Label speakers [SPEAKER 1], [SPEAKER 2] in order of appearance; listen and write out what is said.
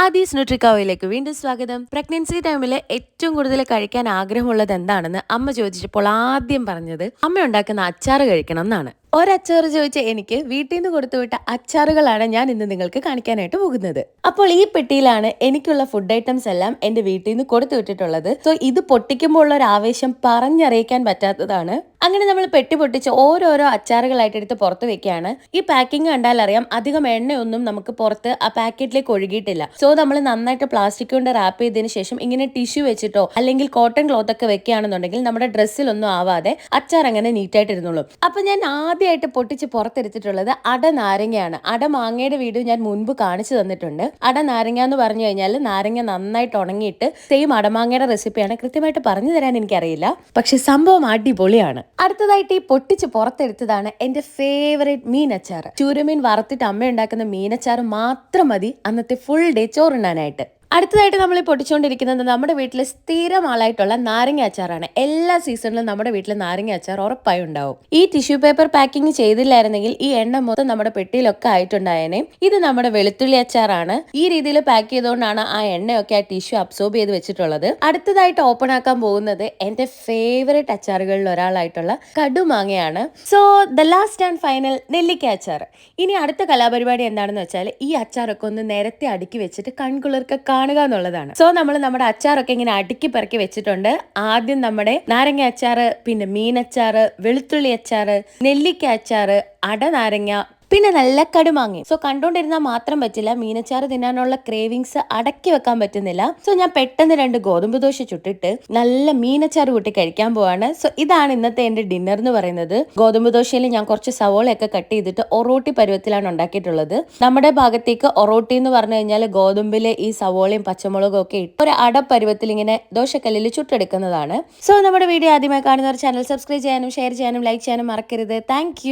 [SPEAKER 1] ആദീസ് ന്യൂട്രിക്കാവയിലേക്ക് വീണ്ടും സ്വാഗതം. പ്രഗ്നൻസി ടൈമിൽ ഏറ്റവും കൂടുതൽ കഴിക്കാൻ ആഗ്രഹമുള്ളത് എന്താണെന്ന് അമ്മ ചോദിച്ചപ്പോൾ ആദ്യം പറഞ്ഞത് അമ്മ ഉണ്ടാക്കുന്ന അച്ചാറ് കഴിക്കണം എന്നാണ് ഒരച്ചാറ് ചോദിച്ച എനിക്ക് വീട്ടിൽ നിന്ന് കൊടുത്തുവിട്ട അച്ചാറുകളാണ് ഞാൻ ഇന്ന് നിങ്ങൾക്ക് കാണിക്കാനായിട്ട് പോകുന്നത്. അപ്പോൾ ഈ പെട്ടിയിലാണ് എനിക്കുള്ള ഫുഡ് ഐറ്റംസ് എല്ലാം എന്റെ വീട്ടിൽ നിന്ന് കൊടുത്തു വിട്ടിട്ടുള്ളത്. സോ ഇത് പൊട്ടിക്കുമ്പോൾ ഉള്ള ഒരു ആവേശം പറഞ്ഞറിയിക്കാൻ പറ്റാത്തതാണ്. അങ്ങനെ നമ്മൾ പെട്ടി പൊട്ടിച്ച് ഓരോരോ അച്ചാറുകളായിട്ട് എടുത്ത് പുറത്ത് വെക്കുകയാണ്. ഈ പാക്കിംഗ് കണ്ടാൽ അറിയാം അധികം എണ്ണയൊന്നും നമുക്ക് പുറത്ത് ആ പാക്കറ്റിലേക്ക് ഒഴുകിയിട്ടില്ല. സോ നമ്മൾ നന്നായിട്ട് പ്ലാസ്റ്റിക് കൊണ്ട് റാപ്പ് ചെയ്തതിന് ശേഷം ഇങ്ങനെ ടിഷ്യൂ വെച്ചിട്ടോ അല്ലെങ്കിൽ കോട്ടൺ ക്ലോത്ത് ഒക്കെ വെക്കുകയാണെന്നുണ്ടെങ്കിൽ നമ്മുടെ ഡ്രസ്സിലൊന്നും ആവാതെ അച്ചാർ അങ്ങനെ നീറ്റായിട്ട് ഇരുന്നുള്ളൂ അപ്പൊ ഞാൻ ആദ്യമായിട്ട് പൊട്ടിച്ച് പുറത്തെടുത്തിട്ടുള്ളത് അട നാരങ്ങയാണ് അട മാങ്ങയുടെ വീഡിയോ ഞാൻ മുൻപ് കാണിച്ചു തന്നിട്ടുണ്ട്. അട നാരങ്ങ എന്ന് പറഞ്ഞു കഴിഞ്ഞാൽ നാരങ്ങ നന്നായിട്ട് ഉണങ്ങിയിട്ട് സെയിം അടമാങ്ങയുടെ റെസിപ്പിയാണ് കൃത്യമായിട്ട് പറഞ്ഞു തരാൻ എനിക്കറിയില്ല. പക്ഷെ സംഭവം അടിപൊളിയാണ്. അടുത്തതായിട്ട് ഈ പൊട്ടിച്ച് പുറത്തെടുത്തതാണ് എന്റെ ഫേവറേറ്റ് മീനച്ചാർ ചൂരമീൻ വറുത്തിട്ട് അമ്മ ഉണ്ടാക്കുന്ന മീനച്ചാർ മാത്രം മതി. അന്നത്തെ ഫുൾ ഡേ ചോറുണ്ണാനായിട്ട്. അടുത്തതായിട്ട് നമ്മൾ പൊട്ടിച്ചുകൊണ്ടിരിക്കുന്നത് നമ്മുടെ വീട്ടിൽ സ്ഥിരം ആളായിട്ടുള്ള നാരങ്ങ അച്ചാറാണ്. എല്ലാ സീസണിലും നമ്മുടെ വീട്ടിൽ നാരങ്ങ അച്ചാർ ഉറപ്പായി ഉണ്ടാവും. ഈ ടിഷ്യൂ പേപ്പർ പാക്കിംഗ് ചെയ്തില്ലായിരുന്നെങ്കിൽ ഈ എണ്ണ മൊത്തം നമ്മുടെ പെട്ടിയിലൊക്കെ ആയിട്ടുണ്ടായേനെ. ഇത് നമ്മുടെ വെളുത്തുള്ളി അച്ചാറാണ്. ഈ രീതിയിൽ പാക്ക് ചെയ്തുകൊണ്ടാണ് ആ എണ്ണയൊക്കെ ആ ടിഷ്യൂ അബ്സോർബ് ചെയ്ത് വെച്ചിട്ടുള്ളത്. അടുത്തതായിട്ട് ഓപ്പൺ ആക്കാൻ പോകുന്നത് എന്റെ ഫേവറേറ്റ് അച്ചാറുകളിൽ ഒരാളായിട്ടുള്ള കടുമാങ്ങയാണ്. So the last and final നെല്ലിക്ക അച്ചാർ. ഇനി അടുത്ത കലാപരിപാടി എന്താണെന്ന് വെച്ചാൽ ഈ അച്ചാറൊക്കെ ഒന്ന് നേരത്തെ അടുക്കി വെച്ചിട്ട് കൺകുളിർക്ക് കാണുക എന്നുള്ളതാണ്. സോ നമ്മൾ നമ്മുടെ അച്ചാറൊക്കെ ഇങ്ങനെ അടുക്കി പെറുക്കി വെച്ചിട്ടുണ്ട്. ആദ്യം നമ്മുടെ നാരങ്ങ അച്ചാറ് പിന്നെ മീനച്ചാറ് വെളുത്തുള്ളി അച്ചാറ് നെല്ലിക്ക അച്ചാറ് അടനാരങ്ങ പിന്നെ നല്ല കടുമാങ്ങി സോ കണ്ടോണ്ടിരുന്നാൽ മാത്രം പറ്റില്ല. മീനച്ചാറ് തിന്നാനുള്ള ക്രേവിങ്സ് അടക്കി വെക്കാൻ പറ്റുന്നില്ല. സോ ഞാൻ പെട്ടെന്ന് രണ്ട് ഗോതമ്പ് ദോശ ചുട്ടിട്ട് നല്ല മീനച്ചാറ് കൂട്ടി കഴിക്കാൻ പോവാണ്. സോ ഇതാണ് ഇന്നത്തെ എന്റെ ഡിന്നർ എന്ന് പറയുന്നത്. ഗോതമ്പ് ദോശയിൽ ഞാൻ കുറച്ച് സവോളയൊക്കെ കട്ട് ചെയ്തിട്ട് ഒറോട്ടി പരുവത്തിലാണ് ഉണ്ടാക്കിയിട്ടുള്ളത്. നമ്മുടെ ഭാഗത്തേക്ക് ഒറോട്ടി എന്ന് പറഞ്ഞു കഴിഞ്ഞാൽ ഗോതമ്പിലെ ഈ സവോളയും പച്ചമുളകും ഒക്കെ ഇട്ട് ഒരു അട പരുവത്തിൽ ഇങ്ങനെ ദോശക്കല്ലിൽ ചുട്ടെടുക്കുന്നതാണ്. സോ നമ്മുടെ വീഡിയോ ആദ്യമായി കാണുന്നവർ ചാനൽ സബ്സ്ക്രൈബ് ചെയ്യാനും ഷെയർ ചെയ്യാനും ലൈക്ക് ചെയ്യാനും മറക്കരുത്. താങ്ക്